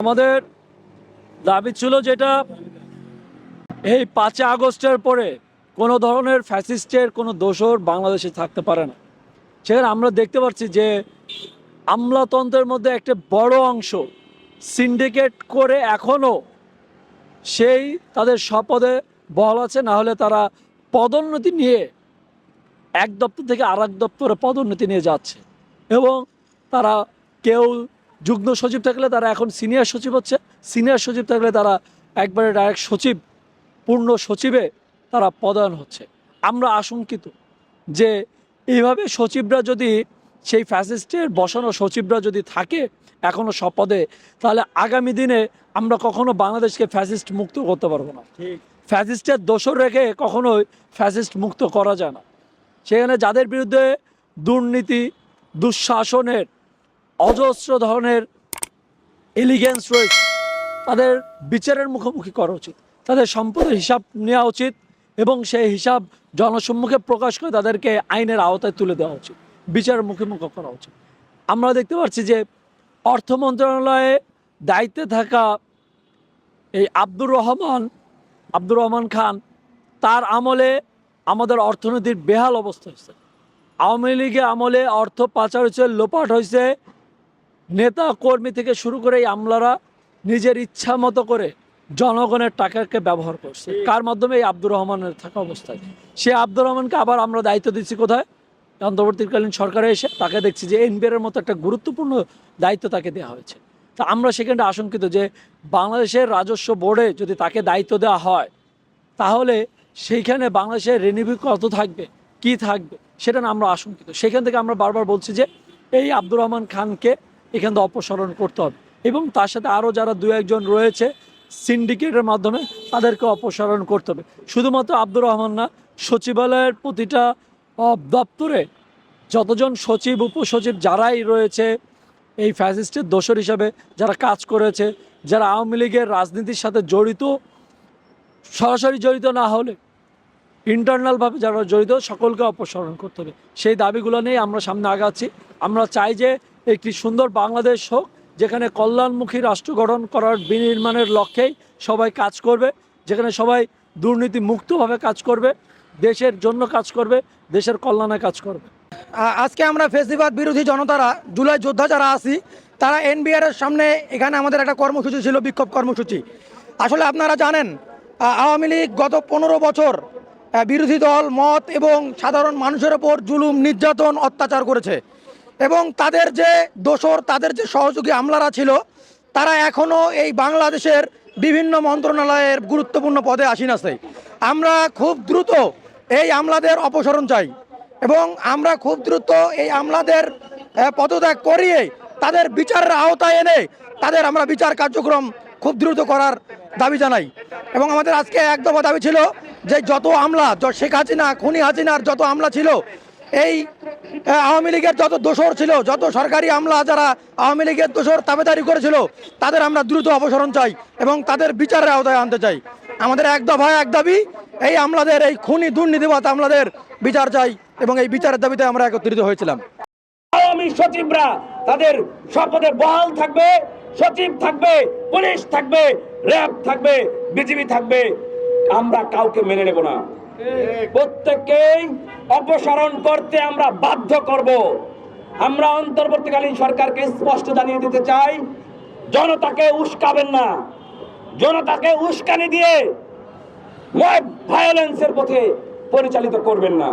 আমাদের দাবি ছিল যেটা এই পাঁচই আগস্টের পরে কোনো ধরনের ফ্যাসিস্টের কোনো দোষর বাংলাদেশে থাকতে পারে না। সেখানে আমরা দেখতে পাচ্ছি যে আমলাতন্ত্রের মধ্যে একটা বড় অংশ সিন্ডিকেট করে এখনও সেই তাদের স্বপদে বহাল আছে, না হলে তারা পদোন্নতি নিয়ে এক দপ্তর থেকে আর এক দপ্তরে পদোন্নতি নিয়ে যাচ্ছে। এবং তারা কেউ যুগ্ম সচিব থাকলে তারা এখন সিনিয়র সচিব হচ্ছে, সিনিয়র সচিব থাকলে তারা একবারে ডাইরেক্ট সচিব, পূর্ণ সচিবে তারা পদায়ন হচ্ছে। আমরা আশঙ্কিত যে এইভাবে সচিবরা যদি, সেই ফ্যাসিস্টের বসানো সচিবরা যদি থাকে এখনও সপদে তাহলে আগামী দিনে আমরা কখনো বাংলাদেশকে ফ্যাসিস্ট মুক্ত করতে পারব না। ফ্যাসিস্টের দোষর রেখে কখনোই ফ্যাসিস্ট মুক্ত করা যায় না। সেখানে যাদের বিরুদ্ধে দুর্নীতি দুঃশাসনের অজস্র ধরনের এলিগেন্স রয়েছে তাদের বিচারের মুখোমুখি করা উচিত। তাদের সম্পদের হিসাব নেওয়া উচিত এবং সেই হিসাব জনসম্মুখে প্রকাশ করে তাদেরকে আইনের আওতায় তুলে দেওয়া উচিত। বিচারের মুখোমুখি করা উচিত। আমরা দেখতে পাচ্ছি যে অর্থ মন্ত্রণালয়ে দায়িত্বে থাকা এই আব্দুর রহমান আব্দুর রহমান খান তার আমলে আমাদের অর্থনীতির বেহাল অবস্থা হয়েছে। আওয়ামী লীগের আমলে অর্থ পাচার হয়েছে লোপাট হয়েছে। নেতা কর্মী থেকে শুরু করে এই আমলারা নিজের ইচ্ছা মতো করে জনগণের টাকাকে ব্যবহার করছে। কার মাধ্যমে এই আব্দুর রহমানের থাকা অবস্থায় সে আব্দুর রহমানকে আবার আমরা দায়িত্ব দিচ্ছি কোথায়? অন্তর্বর্তীকালীন সরকারে এসে তাকে দেখছি যে এনবিআর মতো একটা গুরুত্বপূর্ণ দায়িত্ব তাকে দেওয়া হয়েছে। তা আমরা সেখানে আশঙ্কিত যে বাংলাদেশের রাজস্ব বোর্ডে যদি তাকে দায়িত্ব দেওয়া হয়, তাহলে সেইখানে বাংলাদেশের রেনিভিউ কত থাকবে, কি থাকবে, সেটা না আমরা আশঙ্কিত। সেখান থেকে আমরা বারবার বলছি যে এই আব্দুর রহমান খানকে এখান থেকে অপসারণ করতে হবে এবং তার সাথে আরও যারা দু একজন রয়েছে সিন্ডিকেটের মাধ্যমে তাদেরকে অপসারণ করতে হবে। শুধুমাত্র আব্দুর রহমান না, সচিবালয়ের প্রতিটা দপ্তরে যতজন সচিব, উপসচিব যারাই রয়েছে এই ফ্যাসিস্টের দোষর হিসাবে যারা কাজ করেছে, যারা আওয়ামী লীগের রাজনীতির সাথে জড়িত, সরাসরি জড়িত না হলে ইন্টারনালভাবে যারা জড়িত সকলকে অপসারণ করতে হবে। সেই দাবিগুলো নিয়ে আমরা সামনে আগাচ্ছি। আমরা চাই যে একটি সুন্দর বাংলাদেশ হোক, যেখানে কল্যাণমুখী রাষ্ট্র গঠন করার বিনির্মাণের লক্ষ্যেই সবাই কাজ করবে, যেখানে সবাই দুর্নীতি মুক্তভাবে কাজ করবে। দেশের জন্য কাজ করবে, দেশের কল্যাণে কাজ করবে। আজকে আমরা ফেসিবাদ বিরোধী জনতারা, জুলাই যোদ্ধা যারা আছি, তারা এনবিআর এর সামনে এখানে আমাদের একটা কর্মসূচি ছিল, বিক্ষোভ কর্মসূচি। আসলে আপনারা জানেন আওয়ামী লীগ গত পনেরো বছর বিরোধী দল, মত এবং সাধারণ মানুষের ওপর জুলুম, নির্যাতন, অত্যাচার করেছে। এবং তাদের যে দোসর তাদের যে সহযোগী আমলারা ছিল, তারা এখনও এই বাংলাদেশের বিভিন্ন মন্ত্রণালয়ের গুরুত্বপূর্ণ পদে আসীন আছে। আমরা খুব দ্রুত এই আমলাদের অপসারণ চাই এবং আমরা খুব দ্রুত এই আমলাদের পদত্যাগ করিয়ে তাদের বিচারের আওতায় এনে তাদের আমরা বিচার কার্যক্রম খুব দ্রুত করার দাবি জানাই। এবং আমাদের আজকে এক দফা দাবি ছিল যে যত আমলা শেখ হাসিনা, খুনি হাসিনার যত আমলা ছিল, এই আওয়ামী লীগের যত দোষর ছিল, যত সরকারি আমলা যারা আওয়ামী লীগের দোষর তাবেদারি করেছিল, তাদের আমরা দ্রুত অপসারণ চাই এবং তাদের বিচারের আওতায় আনতে চাই। আমাদের এক দফায় এক দাবি এই আমলাদের, এই খুনি দুর্নীতিবাদ আমলাদের বিচার চাই এবং এই বিচারের দাবিতে আমরা একত্রিত হয়েছিলাম। আওয়ামী সচিবরা তাদের শপথে বহাল থাকবে, সচিব থাকবে, পুলিশ থাকবে, র্যাব থাকবে, বিজিবি থাকবে। আমরা কাউকে মেনে নেব না। প্রত্যেককেই অপসারণ করতে আমরা বাধ্য করব। আমরা অন্তর্বর্তীকালীন সরকারকে স্পষ্ট জানিয়ে দিতে চাই, জনতাকে উস্কাবেন না। জনতাকে উস্কানি দিয়ে ভায়োলেন্সের পথে পরিচালিত করবেন না।